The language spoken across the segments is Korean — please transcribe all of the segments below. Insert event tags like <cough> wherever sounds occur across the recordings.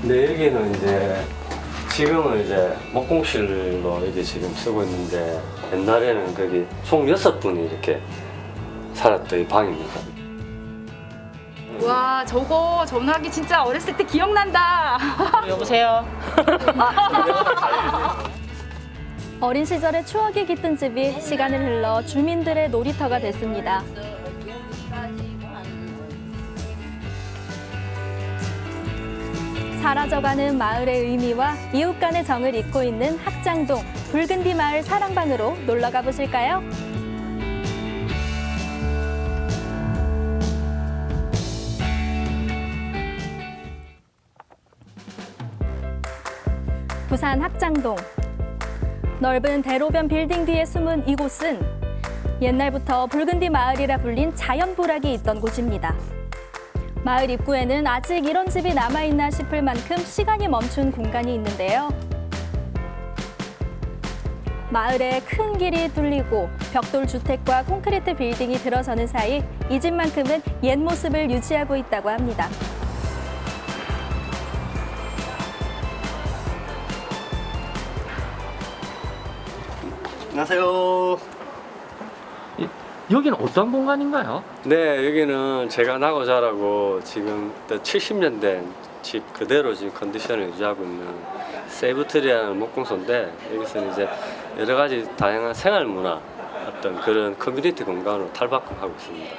근데 여기는 이제 지금은 이제 목공실로 이게 지금 쓰고 있는데 옛날에는 거기 총 여섯 분이 이렇게 살았던 이 방입니다. 와 저거 전화기 진짜 어렸을 때 기억난다. <laughs> 여보세요. <laughs> 어린 시절의 추억이 깃든 집이 시간을 흘러 주민들의 놀이터가 됐습니다. 사라져가는 마을의 의미와 이웃 간의 정을 잇고 있는 학장동 붉은디 마을 사랑방으로 놀러 가보실까요? 부산 학장동 넓은 대로변 빌딩 뒤에 숨은 이곳은 옛날부터 붉은디 마을이라 불린 자연 부락이 있던 곳입니다. 마을 입구에는 아직 이런 집이 남아있나 싶을 만큼 시간이 멈춘 공간이 있는데요. 마을에 큰 길이 뚫리고 벽돌 주택과 콘크리트 빌딩이 들어서는 사이 이 집만큼은 옛 모습을 유지하고 있다고 합니다. 안녕하세요. 여기는 어떤 공간인가요? 네, 여기는 제가 나고 자라고 지금 70년 된 집 그대로 지금 컨디션을 유지하고 있는 세이브트리라는 목공소인데 여기서는 이제 여러 가지 다양한 생활 문화 어떤 그런 커뮤니티 공간으로 탈바꿈하고 있습니다.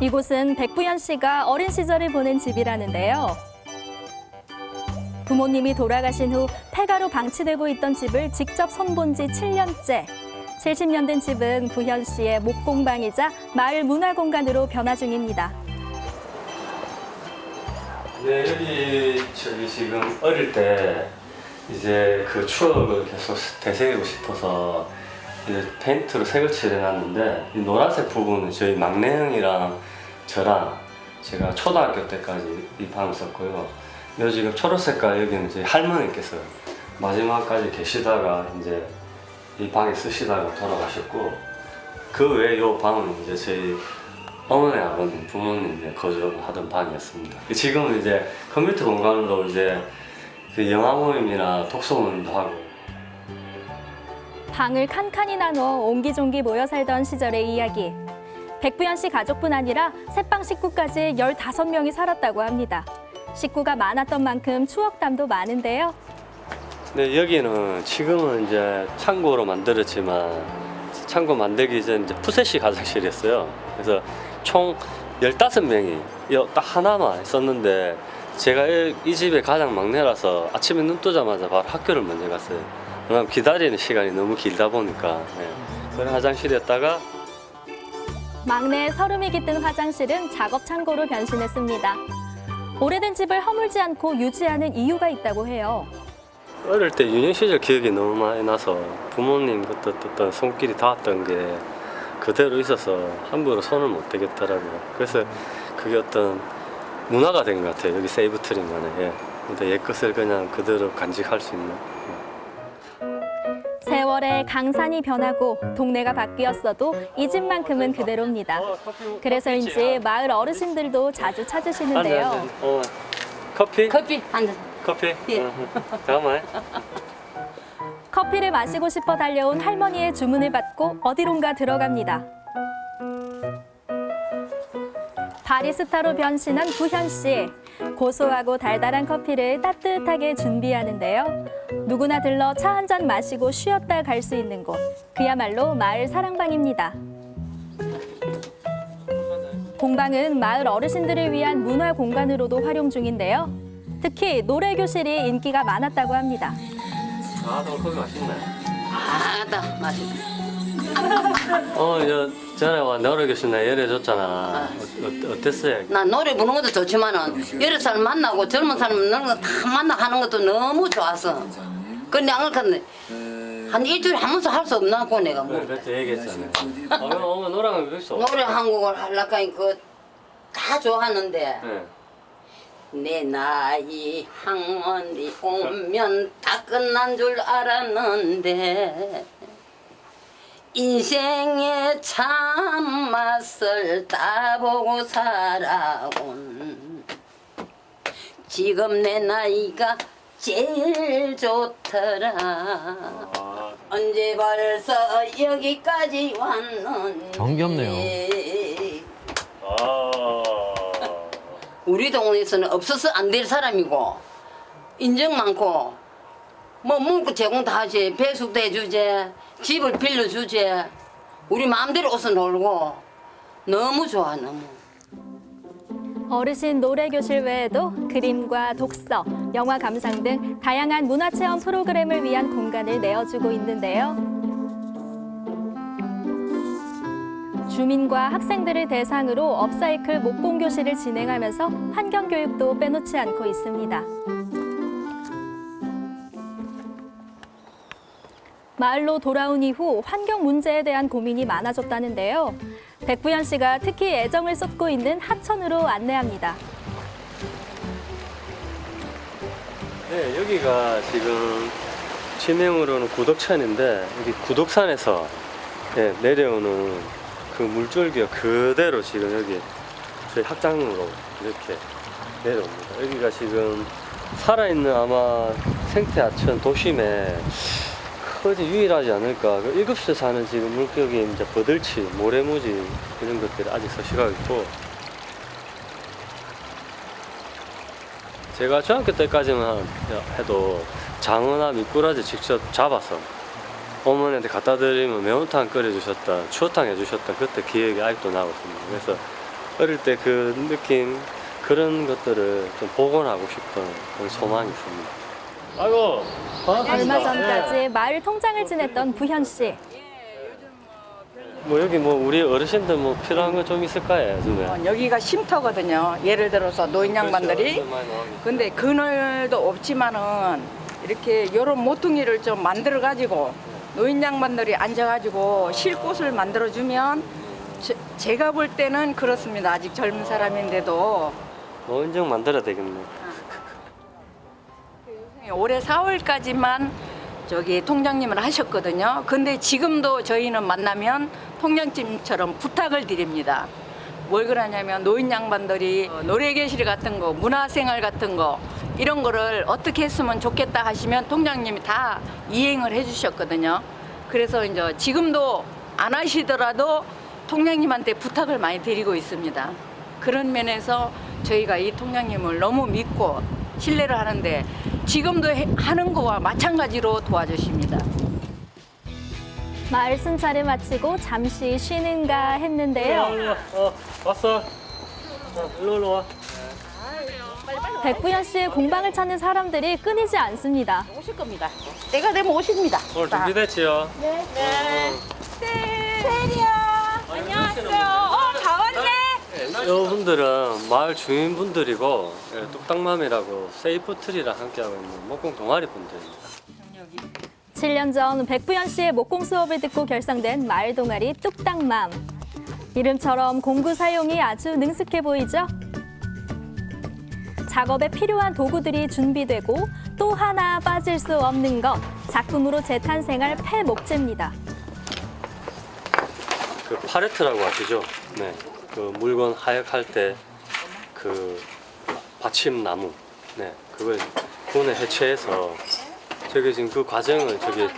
이곳은 백부연 씨가 어린 시절을 보낸 집이라는데요. 부모님이 돌아가신 후 폐가로 방치되고 있던 집을 직접 선본 지 7년째. 70년 된 집은 부현 씨의 목공방이자 마을 문화공간으로 변화 중입니다. 네, 여기 저기 지금 어릴 때 이제 그 추억을 계속 되새기고 싶어서 이제 페인트로 색을 칠해놨는데 이 노란색 부분은 저희 막내 형이랑 저랑 제가 초등학교 때까지 이 방을 썼고요. 여기 지금 초록색깔 여기는 저희 할머니께서 마지막까지 계시다가 이제 이 방에 쓰시다가 돌아가셨고 그 외에 이 방은 이제 저희 어머니 아버님 부모님 이제 거주하던 방이었습니다. 지금은 이제 컴퓨터 공간으로 이제 그 영화 모임이나 독서 모임도 하고 방을 칸칸이 나눠 옹기종기 모여 살던 시절의 이야기. 백부연 씨 가족뿐 아니라 새빵 식구까지 15명이 살았다고 합니다. 식구가 많았던 만큼 추억담도 많은데요. 네, 여기는 지금은 이제 창고로 만들었지만 창고 만들기 전 이제 푸세시 가정실이었어요. 그래서 총 15명이 딱 하나만 있었는데 제가 이- 이 집의 가장 막내라서 아침에 눈 뜨자마자 바로 학교를 먼저 갔어요. 왜냐면 기다리는 시간이 너무 길다 보니까 네. 그런 화장실이었다가 막내의 서름이 깃든 화장실은 작업 창고로 변신했습니다. 오래된 집을 허물지 않고 유지하는 이유가 있다고 해요. 어릴 때 유년 시절 기억이 너무 많이 나서 부모님 그때 어떤 손길이 닿았던 게 그대로 있어서 함부로 손을 못 대겠더라고요. 그래서 그게 어떤 문화가 된 것 같아요. 여기 세이브 트리만의 예. 근데 옛 것을 그냥 그대로 간직할 수 있는. 세월에 강산이 변하고 동네가 바뀌었어도 이 집만큼은 그대로입니다. 그래서인지 마을 어르신들도 자주 찾으시는데요. 어. 커피? 커피 한 잔. 커피? 예. 응, 응. 잠깐만. 커피를 마시고 싶어 달려온 할머니의 주문을 받고 어디론가 들어갑니다. 바리스타로 변신한 부현 씨. 고소하고 달달한 커피를 따뜻하게 준비하는데요. 누구나 들러 차 한 잔 마시고 쉬었다 갈 수 있는 곳. 그야말로 마을 사랑방입니다. 공방은 마을 어르신들을 위한 문화 공간으로도 활용 중인데요. 특히 노래 교실이 인기가 많았다고 합니다. 아, 너 커피 맛있네. 아다 맛있다. <laughs> 어, 저 전에 와 노래 교실 나 열애줬잖아. 어, 어, 어땠어요? 나 노래 부르는 것도 좋지만은 여러 사람 만나고 젊은 사람 너는 거다 만나 하는 것도 너무 좋았어. 근데 안 그렇게 한 일주일에 한 번씩 할 수 없나 고 내가 뭐 그때 얘기했잖아요. 어머, 어머, 노래가 왜 있어? 노래 한 곡을 하려고 하니 그다 좋아하는데 네. 내 나이 항원이 오면 다 끝난 줄 알았는데 인생의 참맛을 따보고 살아온 지금 내 나이가 제일 좋더라 아, 언제 벌써 여기까지 왔는지 정겹네요. 아. 우리 동네에서는 없어서 안 될 사람이고 인정 많고 뭐 문구 제공 다 하지 배숙도 해주지 집을 빌려주지 우리 마음대로 어서 놀고 너무 좋아 너무 어르신 노래 교실 외에도 그림과 독서, 영화 감상 등 다양한 문화 체험 프로그램을 위한 공간을 내어주고 있는데요. 주민과 학생들을 대상으로 업사이클 목공 교실을 진행하면서 환경 교육도 빼놓지 않고 있습니다. 마을로 돌아온 이후 환경 문제에 대한 고민이 많아졌다는데요. 백부연 씨가 특히 애정을 쏟고 있는 하천으로 안내합니다. 네, 여기가 지금 지명으로는 구덕천인데 여기 구덕산에서 예, 내려오는 그 물줄기가 그대로 지금 여기 저희 학장으로 이렇게 내려옵니다. 여기가 지금 살아있는 아마 생태 하천 도심에 거의 유일하지 않을까. 그 일급시에 사는 지금 물고기 이제 버들치, 모래무지 이런 것들이 아직 서식하고 있고 제가 중학교 때까지만 해도 장어나 미꾸라지 직접 잡아서 어머니한테 갖다 드리면 매운탕 끓여주셨다, 추어탕 해주셨다 그때 기억이 아직도 나고 있습니다. 그래서 어릴 때 그 느낌 그런 것들을 좀 복원하고 싶은 그런 소망이 있습니다. 아이고 반갑습니다. 얼마 전까지 마을 통장을 지냈던 부현 씨. 뭐 여기 뭐 우리 어르신들 뭐 필요한 거 좀 있을까요 요즘에? 어, 여기가 쉼터거든요. 예를 들어서 노인 양반들이. 그렇죠. 많이 나오니까. 근데 그늘도 없지만은 이렇게 이런 모퉁이를 좀 만들어 가지고 노인 양반들이 앉아가지고 쉴 곳을 만들어 주면 제가 볼 때는 그렇습니다. 아직 젊은 사람인데도 노인정 만들어야 되겠네. 올해 4월까지만 저기 통장님을 하셨거든요. 근데 지금도 저희는 만나면 통장님처럼 부탁을 드립니다. 뭘 그러냐면 노인 양반들이 어, 노래교실 같은 거, 문화생활 같은 거 이런 거를 어떻게 했으면 좋겠다 하시면 통장님이 다 이행을 해주셨거든요. 그래서 이제 지금도 안 하시더라도 통장님한테 부탁을 많이 드리고 있습니다. 그런 면에서 저희가 이 통장님을 너무 믿고 신뢰를 하는데 지금도 해- 하는 거와 마찬가지로 도와주십니다. 마을 순찰을 마치고 잠시 쉬는가 했는데요. 어, 왔어. 어, 일로 일로 와. 백부연 씨의 공방을 찾는 사람들이 끊이지 않습니다. 오실 겁니다. 때가 되면 오십니다. 오늘 준비됐지요? 여러분들은 마을 주민분들이고 예, 뚝딱맘이라고 세이프트리랑 함께하고 있는 목공 동아리 분들입니다. 7년 전 백부연 씨의 목공 수업을 듣고 결성된 마을 동아리 뚝딱맘. 이름처럼 공구 사용이 아주 능숙해 보이죠? 작업에 필요한 도구들이 준비되고 또 하나 빠질 수 없는 것. 작품으로 재탄생할 폐목재입니다. 그 파레트라고 아시죠? 네. 그 물건 하역할 때 그 받침 나무. 네. 그걸 분해 해체해서 저기 지금 그 과정을 저기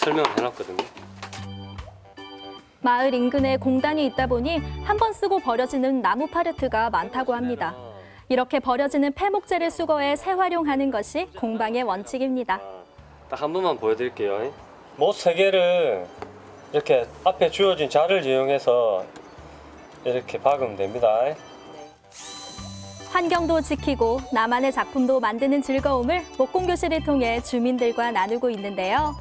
설명을 해놨거든요. 마을 인근에 공단이 있다 보니 한 번 쓰고 버려지는 나무 팔레트가 많다고 합니다. 이렇게 버려지는 폐목재를 수거해 재활용하는 것이 공방의 원칙입니다. 딱 한 번만 보여드릴게요. 못 세 개를 이렇게 앞에 주어진 자를 이용해서 이렇게 박으면 됩니다. 환경도 지키고 나만의 작품도 만드는 즐거움을 목공교실을 통해 주민들과 나누고 있는데요.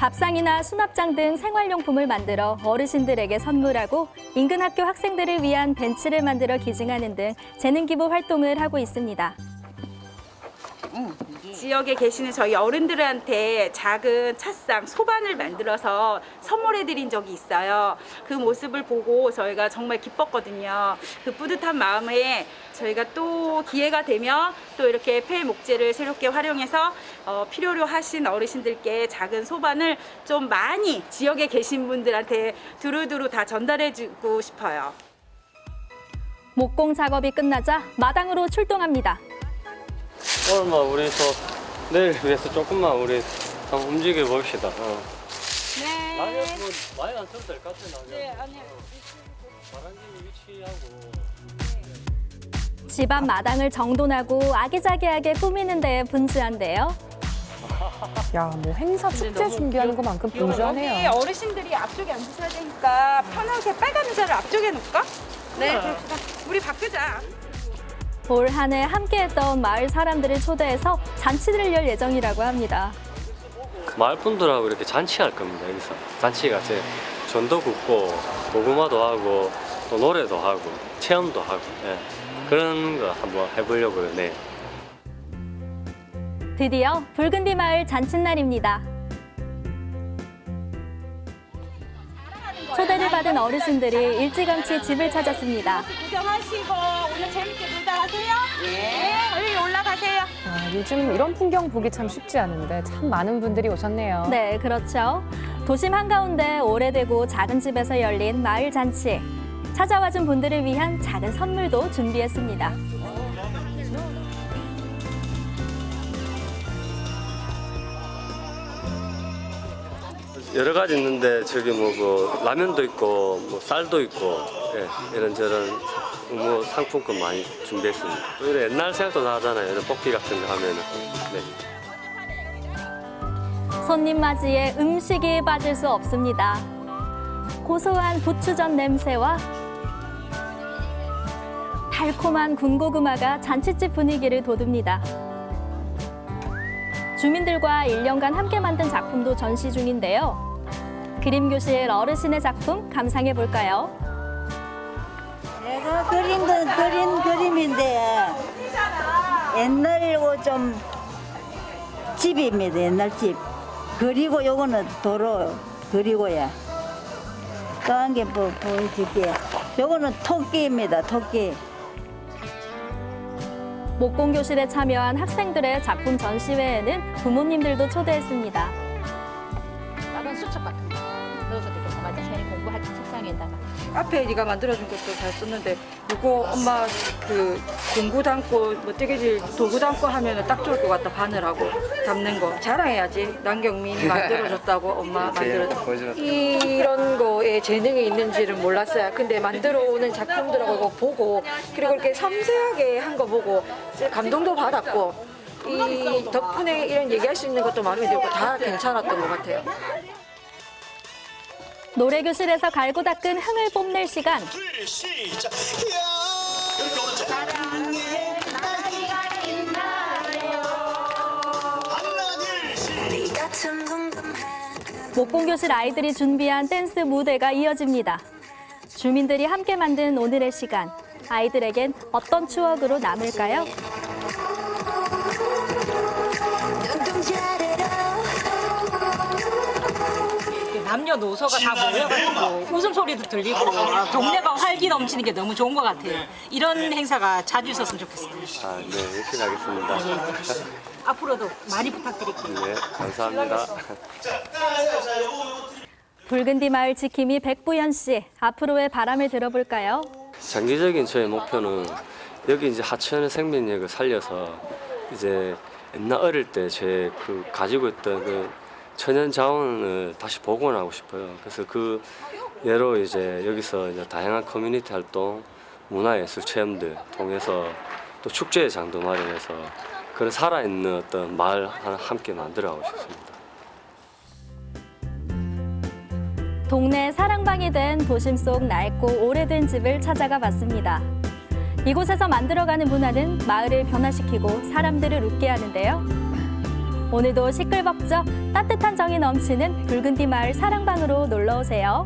밥상이나 수납장 등 생활용품을 만들어 어르신들에게 선물하고 인근 학교 학생들을 위한 벤치를 만들어 기증하는 등 재능 기부 활동을 하고 있습니다. 지역에 계시는 저희 어른들한테 작은 찻상, 소반을 만들어서 선물해 드린 적이 있어요. 그 모습을 보고 저희가 정말 기뻤거든요. 그 뿌듯한 마음에 저희가 또 기회가 되면 또 이렇게 폐 목재를 새롭게 활용해서 어, 필요로 하신 어르신들께 작은 소반을 좀 많이 지역에 계신 분들한테 두루두루 다 전달해 주고 싶어요. 목공 작업이 끝나자 마당으로 출동합니다. 오늘만 우리 또 내일 위해서 조금만 우리 한번 움직여 봅시다. 어. 네. 아니 뭐 많이 안 써도 될 것 같아 나. 네, 아니요. 바람기 위치하고. 집안 마당을 정돈하고 아기자기하게 꾸미는 데에 분주한데요. 야, 뭐 행사 축제 준비하는 것만큼 여기 분주하네요. 어르신들이 앞쪽에 앉으셔야 되니까 편하게 빨간 의자를 앞쪽에 놓을까? 네, 그럽시다. 우리 바꾸자. 올 한 해 함께했던 마을 사람들을 초대해서 잔치를 열 예정이라고 합니다. 마을 분들하고 이렇게 잔치할 겁니다 여기서. 잔치가 제 전도 굽고 고구마도 하고 또 노래도 하고 체험도 하고 예. 그런 거 한번 해보려고요. 네. 드디어 붉은디 마을 잔칫날입니다. 받은 어르신들이 일찌감치 집을 찾았습니다. 구경하시고 오늘 재밌게 놀다 가세요. 네. 여기 올라가세요. 아, 요즘 이런 풍경 보기 참 쉽지 않은데 참 많은 분들이 오셨네요. 네, 그렇죠. 도심 한가운데 오래되고 작은 집에서 열린 마을 잔치. 찾아와준 분들을 위한 작은 선물도 준비했습니다. 여러 가지 있는데 저기 뭐그 라면도 있고 뭐 쌀도 있고 예, 이런 저런 뭐 상품권 많이 준비했습니다. 또 이런 옛날 생각도 나잖아요. 이런 뽑기 같은 거 하면은. 네. 손님 맞이에 음식이 빠질 수 없습니다. 고소한 고추전 냄새와 달콤한 군고구마가 잔치집 분위기를 돋웁니다. 주민들과 1년간 함께 만든 작품도 전시 중인데요. 그림 교실 어르신의 작품 감상해 볼까요? 내가 그린 건 그린 그림인데 옛날이고 좀 집입니다 옛날 집 그리고 요거는 도로 그리고야 또 한개뭐 보여줄게 요거는 토끼입니다 토끼 목공교실에 참여한 학생들의 작품 전시회에는 부모님들도 초대했습니다. 앞에 네가 만들어준 것도 잘 썼는데 이거 엄마 그 공구 담고 뭐 뜨개질 도구 담고 하면 딱 좋을 것 같다 바늘하고. 담는 거. 자랑해야지. 남경민이 <laughs> 만들어줬다고 엄마 만들어 이런 거에 재능이 있는지는 몰랐어요. 근데 만들어 오는 작품들하고 이거 보고 그리고 이렇게 섬세하게 한 거 보고 감동도 받았고 이 덕분에 이런 얘기할 수 있는 것도 마음에 들고 다 괜찮았던 것 같아요. 노래교실에서 갈고 닦은 흥을 뽐낼 시간. 목공교실 아이들이 준비한 댄스 무대가 이어집니다. 주민들이 함께 만든 오늘의 시간. 아이들에겐 어떤 추억으로 남을까요? 남녀노소가 다 모여가지고 웃음소리도 들리고 동네가 활기 넘치는 게 너무 좋은 것 같아요. 이런 행사가 자주 있었으면 좋겠어요. 아, 네. 열심히 하겠습니다. <laughs> 앞으로도 많이 부탁드릴게요. 네. 감사합니다. <laughs> 붉은디 마을 지킴이 백부연 씨. 앞으로의 바람을 들어볼까요? 장기적인 저의 목표는 여기 이제 하천의 생명력을 살려서 이제 옛날 어릴 때 제 그 가지고 있던 그 천연 자원을 다시 복원하고 싶어요. 그래서 그 예로 이제 여기서 이제 다양한 커뮤니티 활동, 문화예술 체험들 통해서 또 축제의 장도 마련해서 그런 살아있는 어떤 마을 하나 함께 만들어가고 싶습니다. 동네 사랑방이 된 도심 속 낡고 오래된 집을 찾아가 봤습니다. 이곳에서 만들어가는 문화는 마을을 변화시키고 사람들을 웃게 하는데요. 오늘도 시끌벅적 따뜻한 정이 넘치는 붉은디 마을 사랑방으로 놀러 오세요.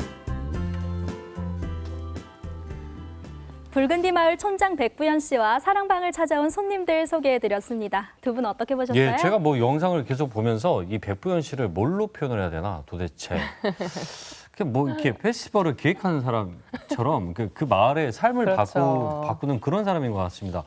붉은디 마을 촌장 백부연 씨와 사랑방을 찾아온 손님들 소개해드렸습니다. 두 분 어떻게 보셨어요? 예, 제가 뭐 영상을 계속 보면서 이 백부연 씨를 뭘로 표현을 해야 되나 도대체. <laughs> 그뭐 이렇게 페스티벌을 기획하는 사람처럼 그, 그 마을의 삶을 그렇죠. 바꾸, 바꾸는 그런 사람인 것 같습니다.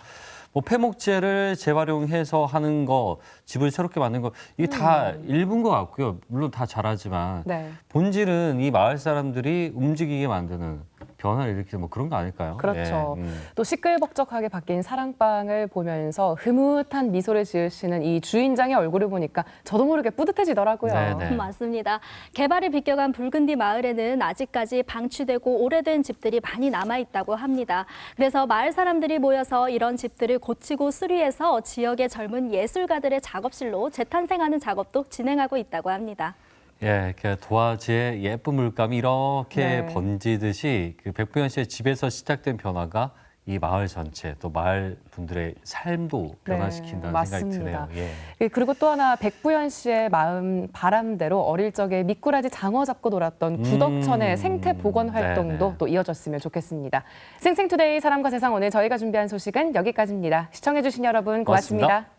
뭐 폐목재를 재활용해서 하는 거, 집을 새롭게 만든 거 이게 다 일부인 것 같고요. 물론 다 잘하지만 네. 본질은 이 마을 사람들이 움직이게 만드는 변화를 일으키는 뭐 그런 거 아닐까요? 그렇죠. 예, 음. 또 시끌벅적하게 바뀐 사랑방을 보면서 흐뭇한 미소를 지으시는 이 주인장의 얼굴을 보니까 저도 모르게 뿌듯해지더라고요. 네, 네. 맞습니다. 개발이 비껴간 붉은디 마을에는 아직까지 방치되고 오래된 집들이 많이 남아 있다고 합니다. 그래서 마을 사람들이 모여서 이런 집들을 고치고 수리해서 지역의 젊은 예술가들의 작업실로 재탄생하는 작업도 진행하고 있다고 합니다. 예, 그 도화지의 예쁜 물감이 이렇게 네. 번지듯이 그 백부연 씨의 집에서 시작된 변화가 이 마을 전체 또 마을 분들의 삶도 변화시킨다는 네, 생각이 맞습니다. 드네요. 예. 예, 그리고 또 하나 백부연 씨의 마음 바람대로 어릴 적에 미꾸라지 장어 잡고 놀았던 구덕천의 음, 생태 복원 활동도 네네. 또 이어졌으면 좋겠습니다. 생생투데이 사람과 세상 오늘 저희가 준비한 소식은 여기까지입니다. 시청해주신 여러분 고맙습니다. 고맙습니다.